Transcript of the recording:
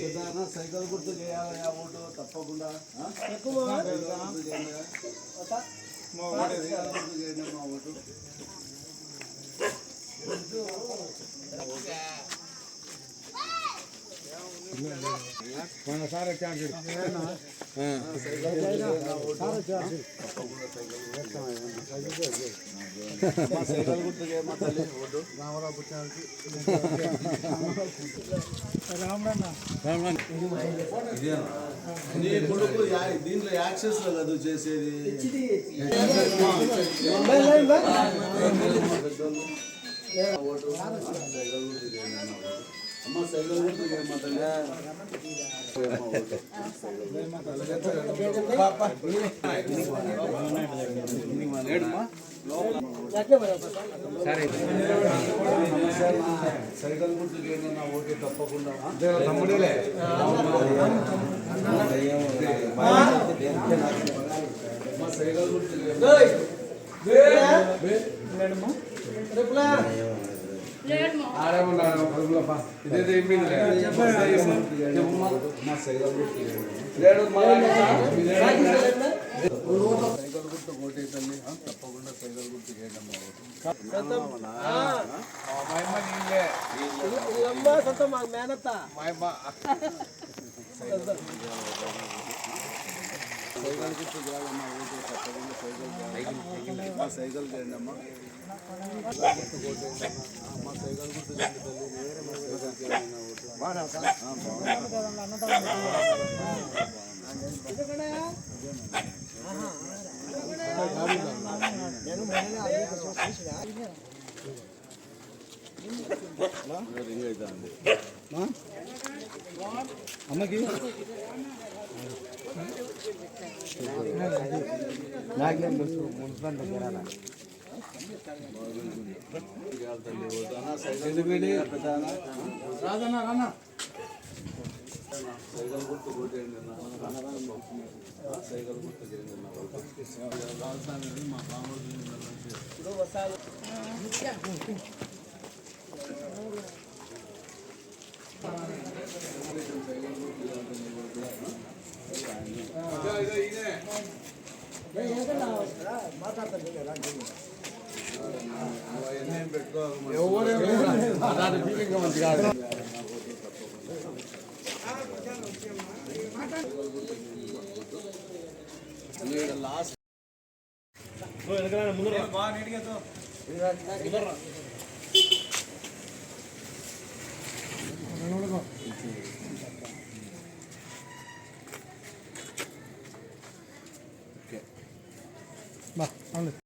పెద్ద సైకిల్ గుర్తు చేయాలి ఆ ఓటు. తప్పకుండా మా ఓటు. మా సైకిల్ గుర్తు చేయమ్మా తల్లి ఓటు నీ కొడుకు దీంట్లో యాక్సెస్లో కదా చేసేది ఓటు. సైకిల్ గుర్తు చేయండి అన్న ఓటు. అమ్మ సైకిల్ గుర్తు చేయమ్మా తల్లి చేయమ్మా ఓటు. ఏడుమా? సైకిల్ గుర్తు చేయండి నా ఓటు తప్పకుండా తమ్ముడేలే మా సైకిల్ గుర్తు చేయండి. గుర్తు చేయండి. తప్పకుండా సైగల గుర్తు చేయడం సైకిల్ గుర్తు చేయాలమ్మా తప్పకుండా సైకిల్ చేయండి అమ్మా అమ్మకి? చేయాలి మున్సిపల్ దగ్గర అన్న రాదన్నా రానా సైకిల్ గుర్తు సైకిల్ గుర్తు చేయండి అన్న ఓటు. రాజధాని మా బామర్ది లాస్ట్ బా అవును